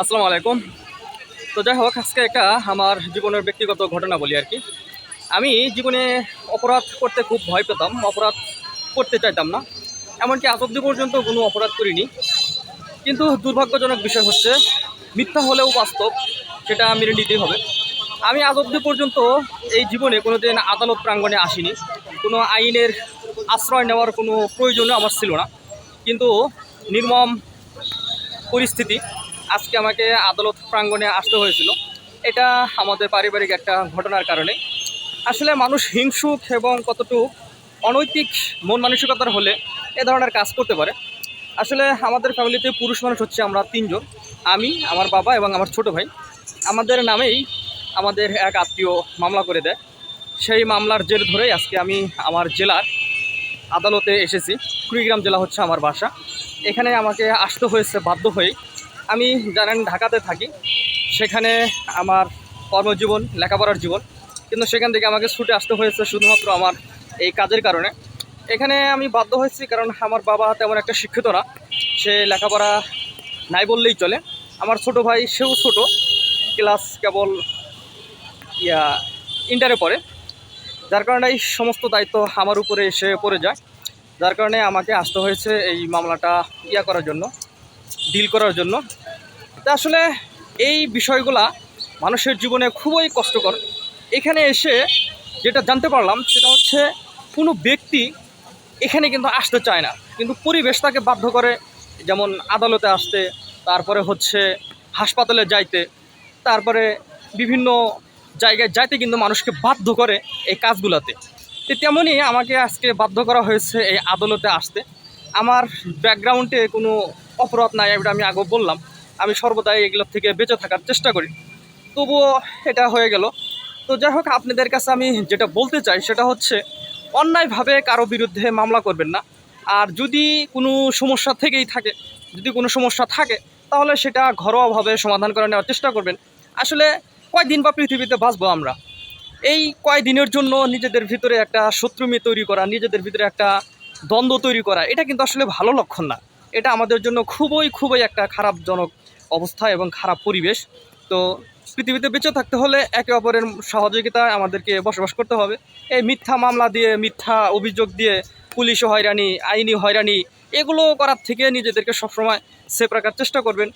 আসসালামু আলাইকুম। তো যাই হোক, আজকে একটা আমার জীবনের ব্যক্তিগত ঘটনা বলি আর কি। আমি জীবনে অপরাধ করতে খুব ভয় পেতাম, অপরাধ করতে চাইতাম না। এমনকি আজ অব্দি পর্যন্ত কোনো অপরাধ করিনি। কিন্তু দুর্ভাগ্যজনক বিষয় হচ্ছে, মিথ্যা হলেও বাস্তব, সেটা মেনে নিতেই হবে। আমি আজ অব্দি পর্যন্ত এই জীবনে কোনো দিন আদালত প্রাঙ্গণে আসিনি। কোনো আইনের আশ্রয় নেওয়ার কোনো প্রয়োজনও আমার ছিল না। কিন্তু নির্মম পরিস্থিতি আজকে আমাকে আদালত প্রাঙ্গণে আসতে হয়েছিল। এটা আমাদের পারিবারিক একটা ঘটনার কারণে। আসলে মানুষ হিংসুক এবং কতটুক অনৈতিক মন মানসিকতার হলে এ ধরনের কাজ করতে পারে। আসলে আমাদের ফ্যামিলিতে পুরুষ মানুষ হচ্ছে আমরা তিনজন। আমি, আমার বাবা এবং আমার ছোট ভাই। আমাদের নামেই আমাদের এক আত্মীয় মামলা করে দেয়। সেই মামলার জের ধরেই আজকে আমি আমার জেলার আদালতে এসেছি। কুড়িগ্রাম জেলা হচ্ছে আমার বাসা। এখানে আমাকে আসতে হয়েছে বাধ্য হয়েই আমি জানেন ঢাকাতে থাকি। সেখানে আমার কর্মজীবন, লেখাপড়ার জীবন। কিন্তু সেখান থেকে আমাকে ছুটে আসতে হয়েছে শুধুমাত্র আমার এই কাজের কারণে। এখানে আমি বাধ্য হয়েছি কারণ আমার বাবা তেমন একটা শিক্ষিত না। সে লেখাপড়া নাই বললেই চলে। আমার ছোট ভাই, সেও ছোট। ক্লাস কেবল, ইয়া ইন্টারে পড়ে। যার কারণে এই সমস্ত দায়িত্ব আমার উপরে এসে পড়ে যায়। যার কারণে আমাকে আসতে হয়েছে এই মামলাটা ইয়া করার জন্য। ডিল করার জন্য। তা আসলে এই বিষয়গুলা মানুষের জীবনে খুবই কষ্টকর। এখানে এসে যেটা জানতে পারলাম, সেটা হচ্ছে কোনো ব্যক্তি এখানে কিন্তু আসতে চায় না। কিন্তু পরিবেশ তাকে বাধ্য করে, যেমন আদালতে আসতে, তারপরে হচ্ছে হাসপাতালে যাইতে, তারপরে বিভিন্ন জায়গায় যাইতে কিন্তু মানুষকে বাধ্য করে এই কাজগুলোতে। তো তেমনই আমাকে আজকে বাধ্য করা হয়েছে এই আদালতে আসতে। আমার ব্যাকগ্রাউন্ডে কোনো অপরাধ নাই, এটা আমি আগে বললাম। আমি সর্বদাই এগুলোর থেকে বেঁচে থাকার চেষ্টা করি। তবুও এটা হয়ে গেল। তো যাই হোক, আপনাদের কাছে আমি যেটা বলতে চাই, সেটা হচ্ছে, অন্যায়ভাবে কারও বিরুদ্ধে মামলা করবেন না। আর যদি কোনো সমস্যা থেকেই থাকে, যদি কোনো সমস্যা থাকে, তাহলে সেটা ঘরোয়াভাবে সমাধান করে নেওয়ার চেষ্টা করবেন। আসলে কয়দিন বা পৃথিবীতে বাঁচবো আমরা? এই কয়দিনের জন্য নিজেদের ভিতরে একটা শত্রুমি তৈরি করা, নিজেদের ভিতরে একটা দ্বন্দ্ব তৈরি করা, এটা কিন্তু আসলে ভালো লক্ষণ না। এটা আমাদের জন্য খুবই খুবই একটা খারাপজনক অবস্থা এবং খারাপ পরিবেশ। তো পৃথিবীতে বেঁচে থাকতে হলে একে অপরের সহযোগিতায় আমাদেরকে বসবাস করতে হবে। এই মিথ্যা মামলা দিয়ে, মিথ্যা অভিযোগ দিয়ে পুলিশ হয়রানি, আইনি হয়রানি এগুলো করার থেকে নিজেদেরকে সবসময় সেফ রাখার চেষ্টা করবেন।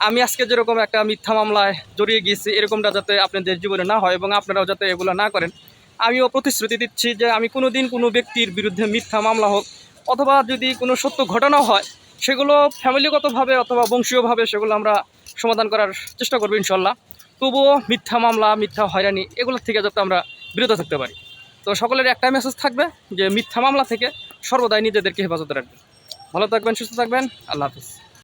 আমি আজকে যেরকম একটা মিথ্যা মামলায় জড়িয়ে গিয়েছি, এরকমটা যাতে আপনাদের জীবনে না হয় এবং আপনারাও যাতে এগুলো না করেন। আমিও প্রতিশ্রুতি দিচ্ছি যে আমি কোনো দিন কোনো ব্যক্তির বিরুদ্ধে মিথ্যা মামলা হোক অথবা যদি কোনো সত্য ঘটনাও হয় সেগুলো ফ্যামিলিগতভাবে অথবা বংশীয়ভাবে সেগুলো আমরা সমাধান করার চেষ্টা করব ইনশাল্লাহ। তবুও মিথ্যা মামলা, মিথ্যা হয়রানি এগুলোর থেকে যাতে আমরা বিরত থাকতে পারি। তো সকলের একটা মেসেজ থাকবে যে, মিথ্যা মামলা থেকে সর্বদাই নিজেদেরকে হেফাজতে রাখবেন। ভালো থাকবেন, সুস্থ থাকবেন, আল্লাহ হাফিজ।